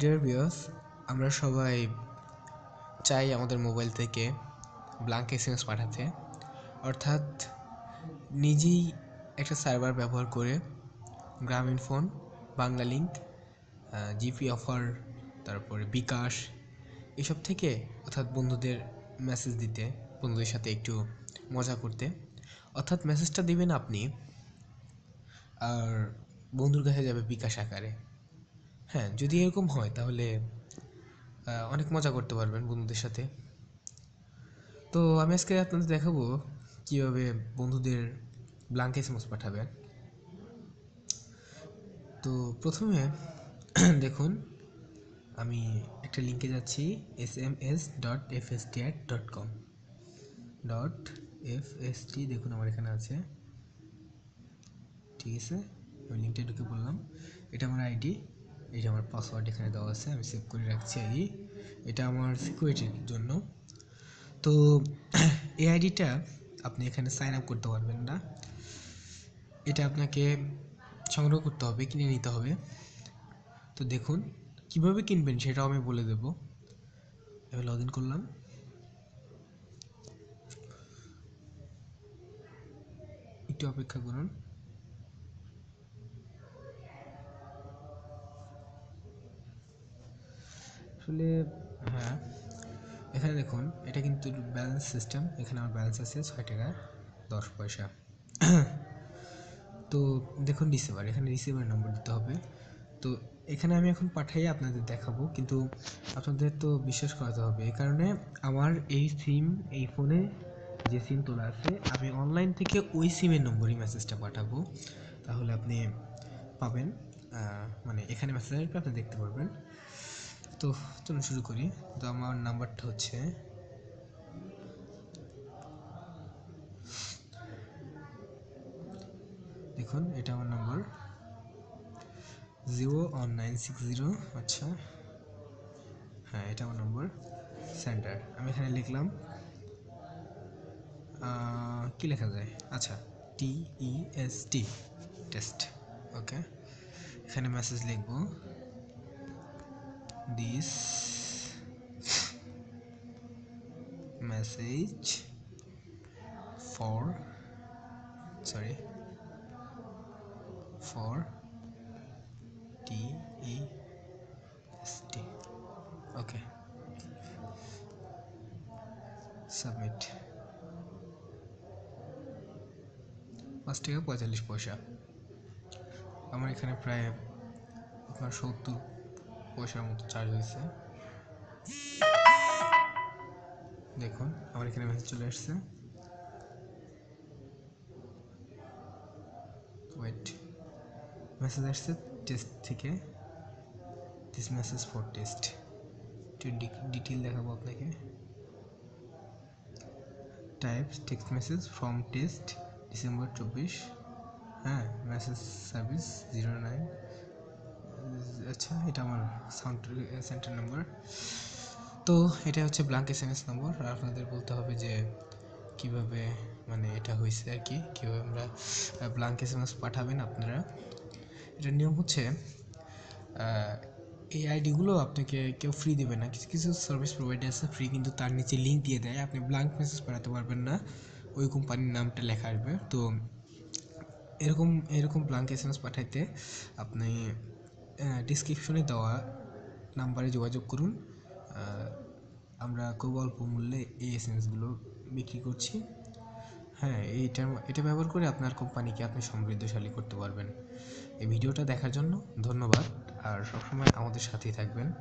Dear viewers আমরা সবাই চাই আমাদের মোবাইল থেকে ব্ল্যাঙ্ক এস পাঠাতে। অর্থাৎ নিজেই একটা সার্ভার ব্যবহার করে Grameenphone Banglalink GP offer তারপরে বিকাশ, এসব থেকে অর্থাৎ বন্ধুদের মেসেজ দিতে, বন্ধুদের সাথে একটু মজা করতে। অর্থাৎ মেসেজটা দিবেন আপনি, আর বন্ধুর কাছে যাবে বিকাশ আকারে। হ্যাঁ যদি এরকম হয় তাহলে অনেক মজা করতে পারবেন বন্ধুদের সাথে। তো আমি আজকে আপনাদের দেখাবো কীভাবে বন্ধুদের ব্লাঙ্ক এসএমএস পাঠাবেন। তো প্রথমে, দেখুন, আমি একটা লিঙ্কে যাচ্ছি S M S dot F S T at dot com dot F S T দেখুন আমার এখানে আছে। ঠিক আছে, আমি লিঙ্কটা ঢুকে বললাম। এটা আমার আইডি এটা আমার পাসওয়ার্ড এখানে দেওয়া আছে, আমি সেভ করে রাখছি আইডি এটা আমার সিকিউরিটির জন্য। তো এই আইডিটা আপনি এখানে সাইন আপ করতে পারবেন না। এটা আপনাকে সংগ্রহ করতে হবে, কিনে নিতে হবে। তো দেখুন, কীভাবে কিনবেন সেটাও আমি বলে দেবো। এবার লগ ইন করলাম। একটু অপেক্ষা করুন। আসলে হ্যাঁ। এখানে দেখুন, এটা কিন্তু ব্যালেন্স সিস্টেম এখানে আমার ব্যালেন্স আছে ছয় টাকা, দশ পয়সা। তো দেখুন রিসিভার এখানে রিসিভার নম্বর দিতে হবে। তো এখানে আমি এখন পাঠাই, আপনাদের দেখাবো। কিন্তু আপনাদের তো বিশ্বাস করাতে হবে, এই কারণে আমার এই সিম এই ফোনে যে সিম তোলা আছে, আমি অনলাইন থেকে ওই সিমের নম্বরই মেসেজটা পাঠাবো। তাহলে আপনি পাবেন মানে এখানে মেসেজ আসবে, আপনি দেখতে পারবেন। তো চলুন শুরু করি। তো আমার নাম্বারটা হচ্ছে দেখুন, এটা আমার number. Zero one nine six zero আচ্ছা। হ্যাঁ এটা আমার নম্বর, সেন্টার। আমি এখানে লিখলাম কি লেখা যায়? আচ্ছা টি ই এস টি, টেস্ট, ওকে। এখানে মেসেজ লিখব। this message for sorry for T E S T okay submit পাঁচ টাকা পঁয়তাল্লিশ পয়সা আমার এখানে প্রায় আপনার সত্তর পয়সার মতো চার্জ হয়েছে দেখুন, আমার এখানে মেসেজ চলে আসছে। ওয়েট মেসেজ আসছে টেস্ট থেকে। দিস মেসেজ ফর টেস্ট একটু ডিটেল দেখাবো আপনাকে। Type text message from test December চব্বিশ হ্যাঁ মেসেজ সার্ভিস জিরো নাইন আচ্ছা এটা আমার সাউন্ড সেন্টার নাম্বার তো এটা হচ্ছে blank S M S number আর আপনাদের বলতে হবে যে কীভাবে মানে এটা হয়েছে আর কি, কীভাবে আমরা ব্ল্যাঙ্ক এস এম এস পাঠাবেন আপনারা। এটার নিয়ম হচ্ছে এই আইডিগুলো আপনাকে কেউ ফ্রি দেবে না। কিছু কিছু সার্ভিস প্রোভাইডার আছে ফ্রি কিন্তু তার নিচে লিঙ্ক দিয়ে দেয়। আপনি ব্ল্যাঙ্ক মেসেজ পাঠাতে পারবেন না, ওই কোম্পানির নামটা লেখা আসবে। তো এরকম এরকম ব্ল্যাঙ্ক এস এম এস পাঠাইতে আপনি ডিসক্রিপশনে দেওয়া নাম্বারে যোগাযোগ করুন। আমরা খুব অল্প মূল্যে এই এসেন্সগুলো বিক্রি করছি। হ্যাঁ এইটা, এটা ব্যবহার করে আপনার কোম্পানিকে আপনি সমৃদ্ধশালী করতে পারবেন। এই ভিডিওটা দেখার জন্য ধন্যবাদ। আর সবসময় আমাদের সাথেই থাকবেন।